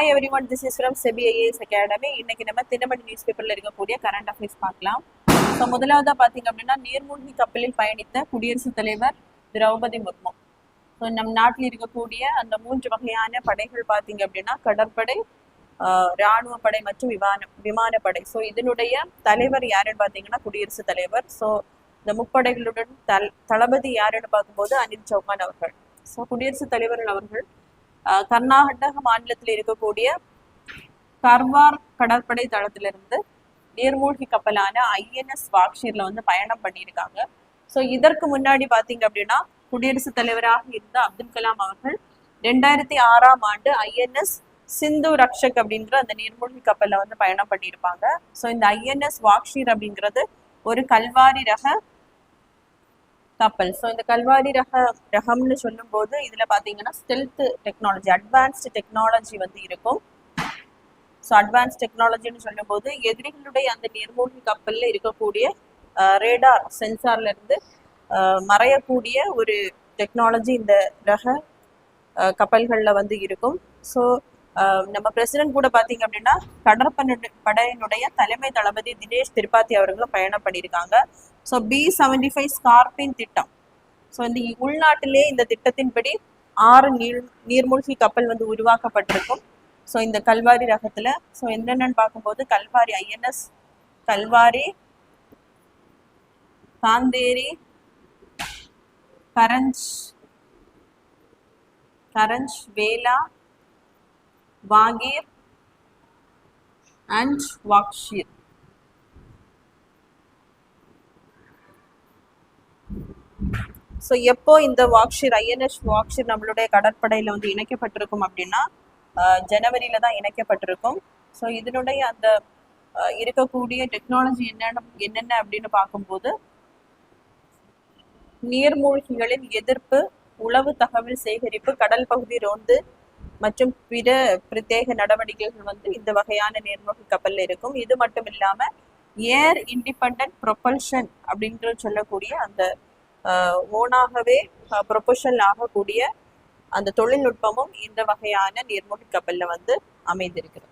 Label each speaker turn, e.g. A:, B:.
A: Hi everyone this is from Sebi IAS academy இன்னைக்கு நம்ம Dinamani news பேப்பர்ல இருக்கக்கூடிய கரண்ட் அஃபேர்ஸ் பார்க்கலாம். ஸோ முதலாவதா பார்த்தீங்க அப்படின்னா நீர்மூழ்கி கப்பலில் பயணித்த குடியரசுத் தலைவர் திரௌபதி முர்மு. ஸோ நம் நாட்டில் இருக்கக்கூடிய அந்த மூன்று வகையான படைகள் பார்த்தீங்க அப்படின்னா கடற்படை ஆஹ் படை மற்றும் விமான விமானப்படை ஸோ இதனுடைய தலைவர் யாருன்னு பார்த்தீங்கன்னா குடியரசுத் தலைவர். ஸோ இந்த முப்படைகளுடன் தல் தளபதி யாருன்னு பார்க்கும்போது அனில் சௌகான் அவர்கள். ஸோ குடியரசுத் தலைவர் அவர்கள் கர்நாடக மாநிலத்தில் இருக்கக்கூடிய கர்வார் கடற்படை தளத்திலிருந்து நீர்மூழ்கி கப்பலான ஐஎன்எஸ் வாக்ஷீர்ல வந்து பயணம் பண்ணியிருக்காங்க. ஸோ இதற்கு முன்னாடி பார்த்தீங்க அப்படின்னா குடியரசுத் தலைவராக இருந்த அப்துல் கலாம் அவர்கள் ரெண்டாயிரத்தி ஆறாம் ஆண்டு ஐஎன்எஸ் சிந்து ரக்ஷக் அப்படிங்கிற அந்த நீர்மூழ்கி கப்பல்ல வந்து பயணம் பண்ணியிருப்பாங்க. ஸோ இந்த ஐஎன்எஸ் வாக்ஷீர் அப்படிங்கிறது ஒரு கல்வாரி ரக கப்பல். ஸோ இந்த கல்வாரி ரக ரகம்னு சொல்லும்போது இதுல பாத்தீங்கன்னா ஸ்டெல்த் டெக்னாலஜி அட்வான்ஸ்டு டெக்னாலஜி வந்து இருக்கும். ஸோ அட்வான்ஸ் டெக்னாலஜின்னு சொல்லும்போது எதிரிகளுடைய அந்த நீர்மூழ்கி கப்பல்ல இருக்கக்கூடிய ரேடார் சென்சார்ல இருந்து மறையக்கூடிய ஒரு டெக்னாலஜி இந்த ரக கப்பல்களில் கப்பல்கள்ல வந்து இருக்கும். ஸோ நம்ம பிரசிடென்ட் கூட பாத்தீங்க அப்படின்னா கடற்படை படையினுடைய தலைமை தளபதி தினேஷ் திரிபாதி அவர்களும் பயணம் பண்ணியிருக்காங்க. So P seventy five Scorpene திட்டம் ஸோ இந்த உள்நாட்டிலே இந்த திட்டத்தின்படி ஆறு நீர் நீர்மூழ்கி கப்பல் வந்து உருவாக்கப்பட்டிருக்கும். ஸோ இந்த கல்வாரி ரகத்துல ஸோ என்னென்னு பார்க்கும்போது Kalvari INS Kalvari Khanderi Karanj Karanj Vela Vagir and Vagsheer. So எப்போ இந்த வாக்ஷீர் ஐஎன்எஸ் வாக்ஷீர் நம்மளுடைய கடற்படையில வந்து இணைக்கப்பட்டிருக்கும் அப்படின்னா ஜனவரியில தான் இணைக்கப்பட்டிருக்கும். ஸோ இதனுடைய அந்த இருக்கக்கூடிய டெக்னாலஜி என்னென்ன என்னென்ன அப்படின்னு பார்க்கும்போது நீர்மூழ்கிகளின் எதிர்ப்பு உளவு தகவல் சேகரிப்பு கடல் பகுதி ரோந்து மற்றும் பிற பிரத்யேக நடவடிக்கைகள் வந்து இந்த வகையான நீர்மூழ்கி கப்பல்ல இருக்கும். இது மட்டும் இல்லாம ஏர் இண்டிபெண்ட் ப்ரொபல்ஷன் அப்படின்ற சொல்லக்கூடிய அந்த ஓனாகவே ப்ரொபல்ஷன் ஆகக்கூடிய அந்த தொழில்நுட்பமும் இந்த வகையான நீர்மூழ்கி கப்பலில் வந்து அமைந்திருக்கிறது.